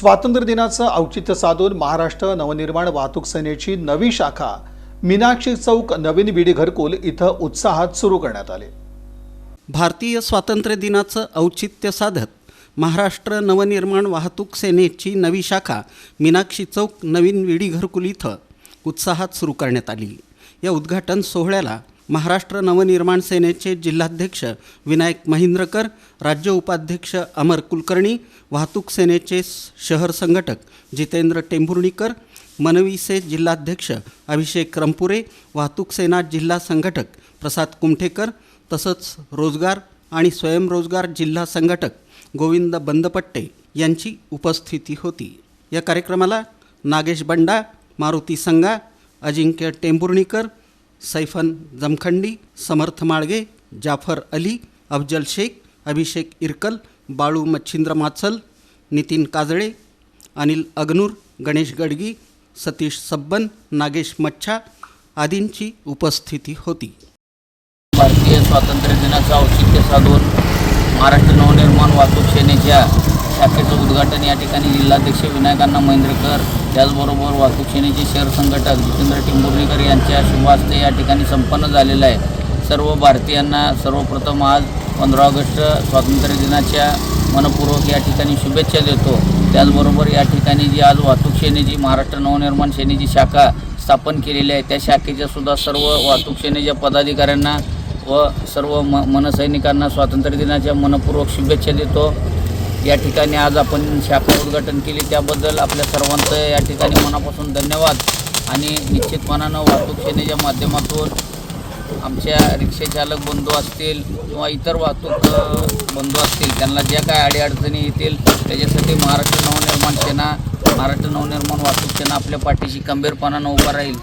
स्वातंत्र्य दिनाचं औचित्य साधून महाराष्ट्र नवनिर्माण वाहतूक सेनेची नवी शाखा मीनाक्षी चौक नवीन विडी घरकुल इथं उत्साहात सुरू करण्यात आले. भारतीय स्वातंत्र्य दिनाचं औचित्य साधत महाराष्ट्र नवनिर्माण वाहतूक सेनेची नवी शाखा मीनाक्षी चौक नवीन विडी घरकुल इथं उत्साहात सुरू करण्यात आली. या उद्घाटन सोहळ्याला महाराष्ट्र नवनिर्माण सेनेचे जिल्हाध्यक्ष विनायक महिंद्रकर राज्य उपाध्यक्ष अमर कुलकर्णी वाहतूक सेनेचे शहर संघटक जितेंद्र टेंभुर्णीकर मनवीचे जिल्हाध्यक्ष अभिषेक रंपुरे वाहतूक सेना जिल्हा संघटक प्रसाद कुमठेकर तसंच रोजगार आणि स्वयंरोजगार जिल्हा संघटक गोविंद बंदपट्टे यांची उपस्थिती होती. या कार्यक्रमाला नागेश बंडा मारुती संगा अजिंक्य टेंभुर्णीकर सैफन जमखंडी समर्थ माळगे जाफर अली अफजल शेख अभिषेक इरकल बाळू मच्छिंद्र माचल नितीन काजळे अनिल अग्नूर गणेश गडगी सतीश सब्बन नागेश मच्छा आदींची उपस्थिती होती. भारतीय स्वातंत्र्य दिनाचं औचित्य साधून महाराष्ट्र नवनिर्माण वाहतूक सेनेच्या शाखेचं उद्घाटन या ठिकाणी जिल्हाध्यक्ष विनायकांना महेंद्रकर त्याचबरोबर वाहतूक सेनेचे शहर संघटक जितेंद्र टिंबुर्णीकर यांच्या शुभास्ते या ठिकाणी संपन्न झालेलं आहे. सर्व भारतीयांना सर्वप्रथम आज पंधरा ऑगस्ट स्वातंत्र्य दिनाच्या मनपूर्वक या ठिकाणी शुभेच्छा देतो. त्याचबरोबर या ठिकाणी जी आज वाहतूक सेनेची महाराष्ट्र नवनिर्माण सेनेची शाखा स्थापन केलेली आहे त्या शाखेच्या सुद्धा सर्व वाहतूक सेनेच्या पदाधिकाऱ्यांना व सर्व म मनसैनिकांना स्वातंत्र्य दिनाच्या मनपूर्वक शुभेच्छा देतो. या ठिकाणी आज आपण शाखा उद्घाटन केली. त्याबद्दल आपल्या सर्वांचं या ठिकाणी मनापासून धन्यवाद. आणि निश्चितपणानं वाहतूक सेनेच्या माध्यमातून आमच्या रिक्षाचालक बंधू असतील किंवा इतर वाहतूक बंधू असतील त्यांना ज्या काय अडीअडचणी येतील त्याच्यासाठी महाराष्ट्र नवनिर्माण सेना महाराष्ट्र नवनिर्माण वाहतूक सेना आपल्या पाठीशी खंबीरपणानं उभा राहील.